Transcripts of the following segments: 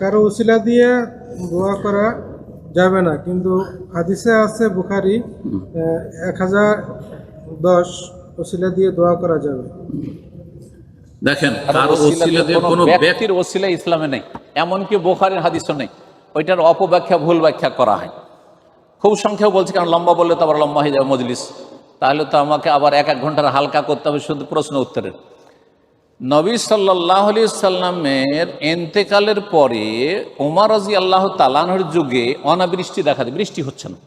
কারও উসিলা দিয়ে দোয়া করা যাবে না কিন্তু হাদিসে আছে বুখারি এক হাজার দশ উসিলা দিয়ে দোয়া করা যাবে। দেখেন কারও ওসিলা ওসিলা দিয়ে কোনো ব্যক্তির ওসিলা ইসলামে নেই এমনকি বোখারের হাদিসও নেই। ওইটার অপব্যাখ্যা ভুল ব্যাখ্যা করা হয়। খুব সংখ্যক বলছে কারণ লম্বা বললে তো আবার লম্বা হয়ে যাবে মজলিস। তাহলে তো আমাকে আবার এক এক ঘণ্টার হালকা করতে হবে শুধু প্রশ্ন উত্তরের। নবী সাল্লাহ আলি সাল্লামের এন্তেকালের পরে ওমর রাজি আল্লাহ তালানহর যুগে অনাবৃষ্টি দেখা দেয়, বৃষ্টি হচ্ছে না।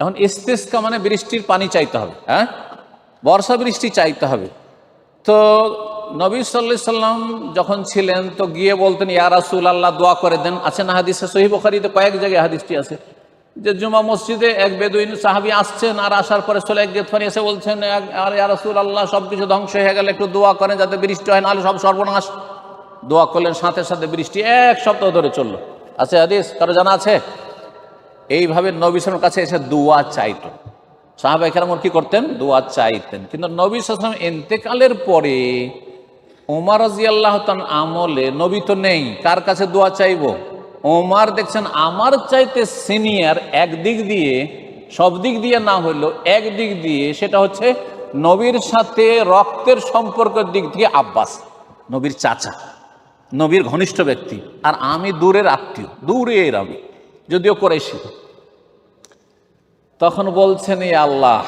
এখন ইস্তেস্কা মানে বৃষ্টির পানি চাইতে হবে হ্যাঁ? বর্ষা বৃষ্টি চাইতে হবে। তো নবী সাল্লাহ সাল্লাম যখন ছিলেন, তো গিয়ে বলতেন, ইয়া রাসুল আল্লাহ দোয়া করে দেন। আছে না হাদিসে? সহি বখারিতে কয়েক জায়গায় হাদিসটি আছে। যে জুমা মসজিদে এক বেদুইন সাহাবি আসছেন আর আসার পরে সোলে এক গেতফানি এসে বলছেন আর রাসুল আল্লাহ সব কিছু ধ্বংস হয়ে গেলে একটু দোয়া করেন যাতে বৃষ্টি হয়, নাহলে সব সর্বনাশ। দোয়া করলেন, সাথে সাথে বৃষ্টি এক সপ্তাহ ধরে চলল। আছে হাদিস? কারও জানা আছে? এইভাবে নবী সালামের কাছে এসে দোয়া চাইতো। সাহাবাই কেরামর কি করতেন? দোয়া চাইতেন। কিন্তু নবী সালাম এন্তেকালের পরে ওমার রাজি আল্লাহ আমলে, নবী তো নেই, কার কাছে দোয়া চাইব? ওমার দেখছেন, আমার চাইতে সিনিয়র এক দিক দিয়ে, সব দিক দিয়ে না হইলেও এক দিক দিয়ে সেটা হচ্ছে নবীর সাথে রক্তের সম্পর্কের দিক দিয়ে আব্বাস, নবীর চাচা, নবীর ঘনিষ্ঠ ব্যক্তি। আর আমি দূরের আত্মীয় দূরের আমি যদিও করেছি তখন বলছেন এই আল্লাহ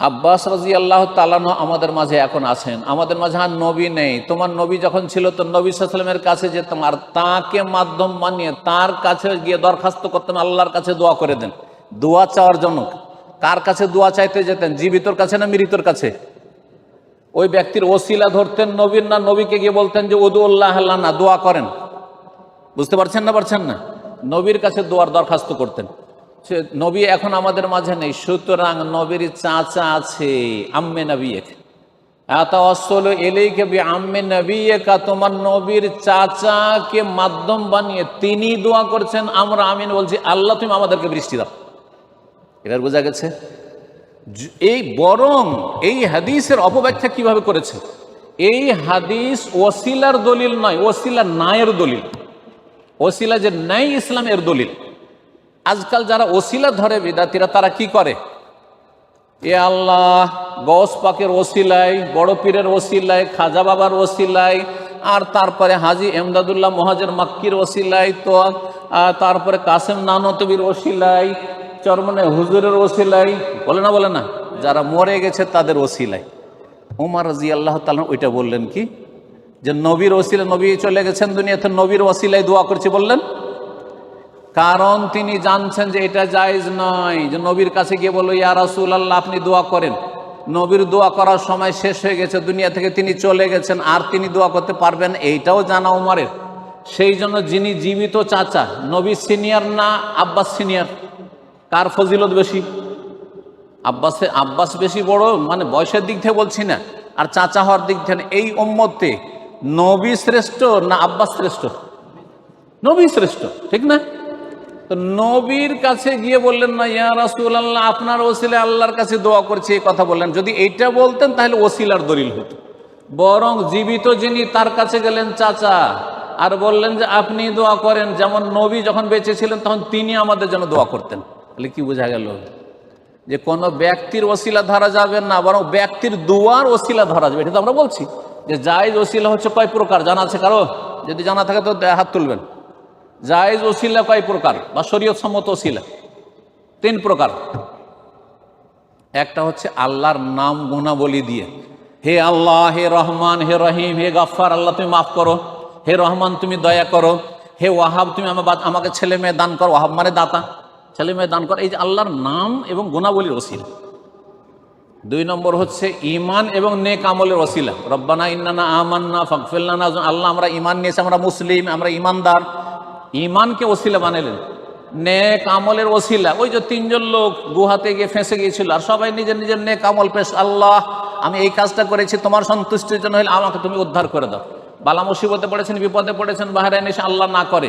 আব্বাস রাজি আল্লাহ তালানো আমাদের মাঝে এখন আছেন। আমাদের মাঝে আর নবী নেই। তোমার নবী যখন ছিল, তো নবী সাল্লামের কাছে যেতাম আর তাকে মাধ্যম মানিয়ে তার কাছে গিয়ে দরখাস্ত করতেন আল্লাহর কাছে দোয়া করে দেন। দোয়া চাওয়ার জন্য। কার কাছে দোয়া চাইতে যেতেন? জীবিতর কাছে না মৃতর কাছে? ওই ব্যক্তির ওসিলা ধরতেন নবীর না নবীকে গিয়ে বলতেন যে উদুল্লাহ আল্লাহ না দোয়া করেন। বুঝতে পারছেন না পারছেন না? নবীর কাছে দোয়ার দরখাস্ত করতেন। সে নবী এখন আমাদের মাঝে নেই। সুতরাং নবীর চাচা আছে আম্মে নবী এত অসল এলেইকে বি আম্মে নবী তোমার নবীর চাচাকে মাধ্যম বানিয়ে তিনি দোয়া করছেন। আমরা আমিন বলছি, আল্লাহ তুমি আমাদেরকে বৃষ্টি দাও। এবার বোঝা গেছে এই বরং এই হাদিসের অপব্যাখ্যা কীভাবে করেছে? এই হাদিস ওসিলার দলিল নয়, ওসিলা নায়ের দলিল। ওসিলা যে নাই ইসলাম এর দলিল। আজকাল যারা ওসিলা ধরে বিদাতিরা তারা কি করে? এ আল্লাহ, গস পাকের ওসিলাই বড় পীরের ওসিলাই খাজা বাবার ওসিলাই আর তারপরে হাজি এমদাদুল্লাহ মহাজের মাক্কির ওসিলাই তো তারপরে কাসেম নানতবির ওসিলাই চরমনে হুজুরের ওসিলাই বলে না বলে না, যারা মরে গেছে তাদের ওসিলাই উমার রাজি আল্লাহ তালা ওইটা বললেন কি? যে নবীর ওসিলা নবী চলে গেছেন দুনিয়াতে, নবীর ওসিলায় দোয়া করছে বললেন কারণ তিনি জানছেন যে এটা জায়জ নয়। যে নবীর কাছে গিয়ে বলল, ইয়া রাসুল আল্লাহ আপনি দোয়া করেন। নবীর দোয়া করার সময় শেষ হয়ে গেছে, দুনিয়া থেকে তিনি চলে গেছেন, আর তিনি দোয়া করতে পারবেন, এইটাও জানা উমারের। সেই জন্য যিনি জীবিত চাচা, নবী সিনিয়র না আব্বাস সিনিয়র? কার ফজিলত বেশি? আব্বাসে, আব্বাস বেশি বড়? মানে বয়সের দিক থেকে বলছি না, আর চাচা হওয়ার দিক থেকে এই ওম্মতে নবী শ্রেষ্ঠ না আব্বাস শ্রেষ্ঠ? নবী শ্রেষ্ঠ, ঠিক না? তো নবীর কাছে গিয়ে বললেন না, ইয়া রাসুল আল্লাহ আপনার ওসিলে আল্লাহর কাছে দোয়া করছে, এই কথা বললেন। যদি এইটা বলতেন, তাহলে ওসিলার দলিল হতো। বরং জীবিত যিনি, তার কাছে গেলেন চাচা আর বললেন যে, আপনি দোয়া করেন। যেমন নবী যখন বেঁচে ছিলেন, তখন তিনি আমাদের জন্য দোয়া করতেন। তাহলে কি বোঝা গেল? যে কোনো ব্যক্তির ওসিলা ধরা যাবে না, বরং ব্যক্তির দুয়ার ওসিলা ধরা যাবে। এটা তো আমরা বলছি। যে জায়েজ ওসিলা হচ্ছে কয় প্রকার? জানা আছে কারও? যদি জানা থাকে, তো হাত তুলবেন। জায়েজ ওসিলা কয় প্রকার? বা শরীয়ত সম্মত ওসিলা? তিন প্রকার। একটা হচ্ছে আল্লাহর নাম গুণাবলী দিয়ে, হে আল্লাহ, হে রহমান, হে রহিম, হে গাফার আল্লাহ তুমি মাফ করো। হে রহমান, তুমি দয়া করো। হে ওয়াহাব, তুমি আমার আমাকে ছেলে মেয়ে দান করো। ওয়াহাব মানে দাতা। ছেলে মেয়ে দান করো, এই যে আল্লাহর নাম এবং গুণাবলীর ওসিলা। দুই নম্বর হচ্ছে ইমান এবং নেক আমলের ওসিলা। রব্বানা ইন্নানা আমান্না ফকফিল্লানা আল্লাহ, আমরা ইমান নিয়েছি, আমরা মুসলিম, আমরা ইমানদার ইমানকে ওসিলা বানালেন নেক আমলের ওসিলা। ওই যে তিনজন লোক গুহাতে গিয়ে ফেঁসে গিয়েছিল, আর সবাই নিজের নিজের নেক আমল পেশ। আল্লাহ, আমি এই কাজটা করেছি, তোমার সন্তুষ্টির জন্য হলে আমাকে তুমি উদ্ধার করে দাও। বালা মুসিবতে পড়েছেন, বিপদে পড়েছেন, বাহারে এসে আল্লাহ না করে।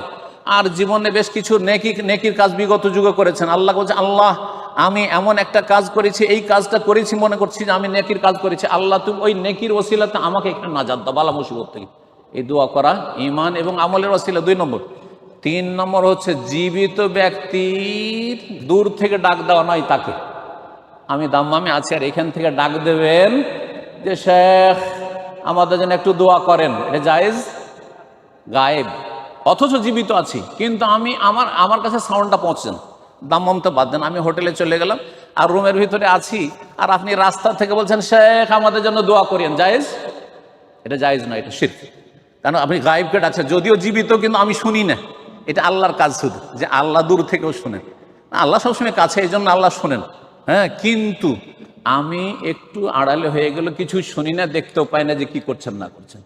আর জীবনে বেশ কিছু নেকি, নেকির কাজ বিগত যুগে করেছেন। আল্লাহ বলছে, আল্লাহ, আমি এমন একটা কাজ করেছি, এই কাজটা করেছি, মনে করছি যে আমি নেকির কাজ করেছি। আল্লাহ, তুমি ওই নেকির ওসিলাতে আমাকে এখানে নাজাদ দাও, বালা মুসিবত থেকে। এই দোয়া করা, ইমান এবং আমলের ওসিলা দুই নম্বর। তিন নম্বর হচ্ছে জীবিত ব্যক্তির দূর থেকে ডাক দেওয়া নয় তাকে। আমি দাম্মামে আছি আর এখান থেকে ডাক দেবেন যে, শেখ, আমাদের জন্য একটু দোয়া করেন। এটা জায়েজ? গায়েব। অথচ জীবিত আছি। কিন্তু আমি আমার আমার কাছে সাউন্ডটা পৌঁছছেন দাম্মাম তো বাদ দেন, আমি হোটেলে চলে গেলাম আর রুমের ভিতরে আছি আর আপনি রাস্তা থেকে বলছেন, শেখ, আমাদের জন্য দোয়া করেন জায়েজ? এটা জায়েজ নয়, এটা শির কারণ আপনি গায়েবকে ডাকছেন। যদিও জীবিত, কিন্তু আমি শুনি না। এটা আল্লাহর কাজ শুধু, যে আল্লাহ দূর থেকেও শুনেন। আল্লাহ সবসময় কাছে, এই জন্য আল্লাহ শোনেন। হ্যাঁ কিন্তু আমি একটু আড়ালে হয়ে গেল কিছু শুনি না, দেখতেও পাই না যে কি করছেন, না করছেন।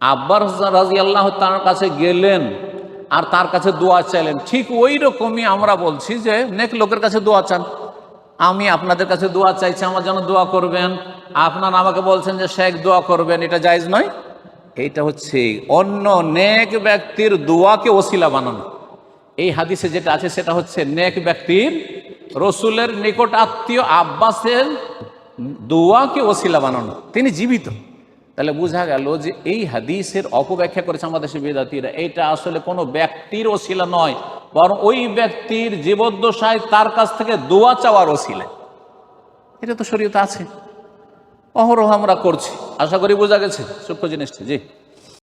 আব্বার রাজি আল্লাহ তার কাছে গেলেন আর তার কাছে দোয়া চাইলেন। ঠিক ওই রকমই আমরা বলছি যে, নেক লোকের কাছে দোয়া চান। আমি আপনাদের কাছে দোয়া চাইছি, আমার জন্য দোয়া করবেন। আপনার আমাকে বলছেন যে, শেখ দোয়া করবেন, এটা জায়জ নয়। এইটা হচ্ছে অন্য নেক ব্যক্তির দোয়াকে ওসিলা বানানো। এই হাদিসে যেটা আছে সেটা হচ্ছে নেক ব্যক্তির রসুলের নিকট আত্মীয় আব্বাসের দোয়াকে ওসিলা বানানো। তিনি জীবিত। তাহলে বোঝা গেল যে এই হাদিসের অপব্যাখ্যা করেছে আমাদের বেদাতিরা, এটা আসলে কোনো ব্যক্তির ওসিলা নয়, বরং ওই ব্যক্তির জীবদ্দশায় তার কাছ থেকে দোয়া চাওয়ার ওসিলা। এটা তো শরীয়তে আছে। অহরহ আমরা করছি। আশা করি বোঝা গেছে। সূক্ষ্ম জিনিসটা জি।